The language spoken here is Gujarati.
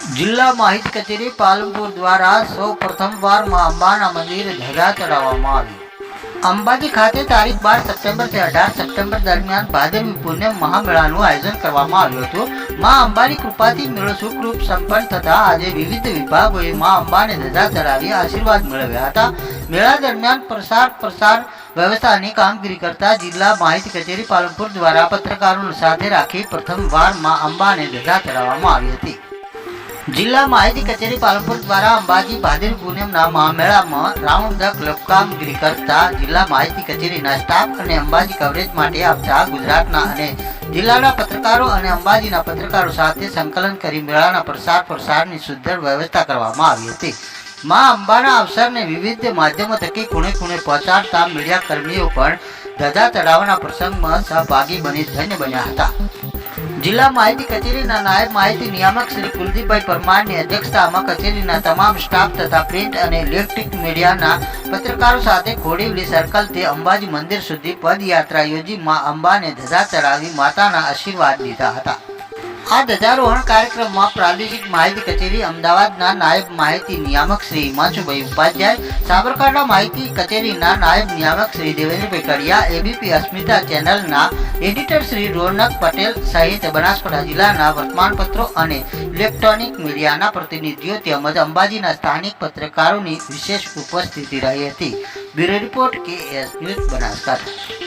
જિલ્લા માહિતી કચેરી પાલનપુર દ્વારા સૌ પ્રથમવારમાં અંબાના મંદિર ધજા ચડાવવામાં આવી અંબાજી ખાતે તારીખ બાર સપ્ટેમ્બરથી અઢાર સપ્ટેમ્બર દરમિયાન ભાદરવી પૂનમ મહામેળાનું આયોજન કરવામાં આવ્યું હતું. માં અંબાની કૃપાથી મેળો સુખરૂપ સંપન્ન થતા આજે વિવિધ વિભાગોએ માં અંબાને ધજા ચડાવી આશીર્વાદ મેળવ્યા હતા. મેળા દરમિયાન પ્રસાર પ્રસાર વ્યવસ્થાની કામગીરી કરતા જિલ્લા માહિતી કચેરી પાલનપુર દ્વારા પત્રકારોને સાથે રાખી પ્રથમવારમાં અંબાને ધજા ચડાવવામાં આવી હતી. જિલ્લા માહિતી કચેરી પાલનપુર દ્વારા અંબાજી ભાદર પૂનમના મહામેળામાં રાઉન્ડ ધ ક્લબ કામગીરી કરતા જિલ્લા માહિતી કચેરીના સ્ટાફ અને અંબાજી કવરેજ માટે આવતા ગુજરાતના અને જિલ્લાના પત્રકારો અને અંબાજીના પત્રકારો સાથે સંકલન કરી મેળાના પ્રસાર પ્રસારની સુદ્ધ વ્યવસ્થા કરવામાં આવી હતી. મા અંબાના અવસરને વિવિધ માધ્યમો થકી ખૂણે ખૂણે પહોંચાડતા મીડિયા કર્મીઓ પણ ધજા ચડાવવાના પ્રસંગમાં સહભાગી બની ધન્ય બન્યા હતા. જિલ્લા માહિતી કચેરીના નાયબ માહિતી નિયામક શ્રી કુલદીપભાઈ પરમારની અધ્યક્ષતામાં કચેરીના તમામ સ્ટાફ તથા પ્રિન્ટ અને ઇલેક્ટ્રિક મીડિયાના પત્રકારો સાથે ખોડીવલી સર્કલથી અંબાજી મંદિર સુધી પદયાત્રા યોજી મા અંબાને ધજા ચડાવી માતાના આશીર્વાદ લીધા હતા. આ ધજારોહણ કાર્યક્રમમાં પ્રાદેશિક માહિતી કચેરી, અમદાવાદના નાયબ માહિતી નિયામક શ્રી હિમાંશુભાઈ ઉપાધ્યાય, સાબરકાંઠા માહિતી કચેરીના નાયબ નિયામક શ્રી દેવેન્દ્રભાઈ કડિયા એબીપી અસ્મિતા ચેનલના એડિટર શ્રી રોનક પટેલ સહિત બનાસકાંઠા જિલ્લાના વર્તમાનપત્રો અને ઇલેક્ટ્રોનિક મીડિયાના પ્રતિનિધિઓ તેમજ અંબાજીના સ્થાનિક પત્રકારોની વિશેષ ઉપસ્થિતિ રહી હતી. Bureau report K S news Banaskantha.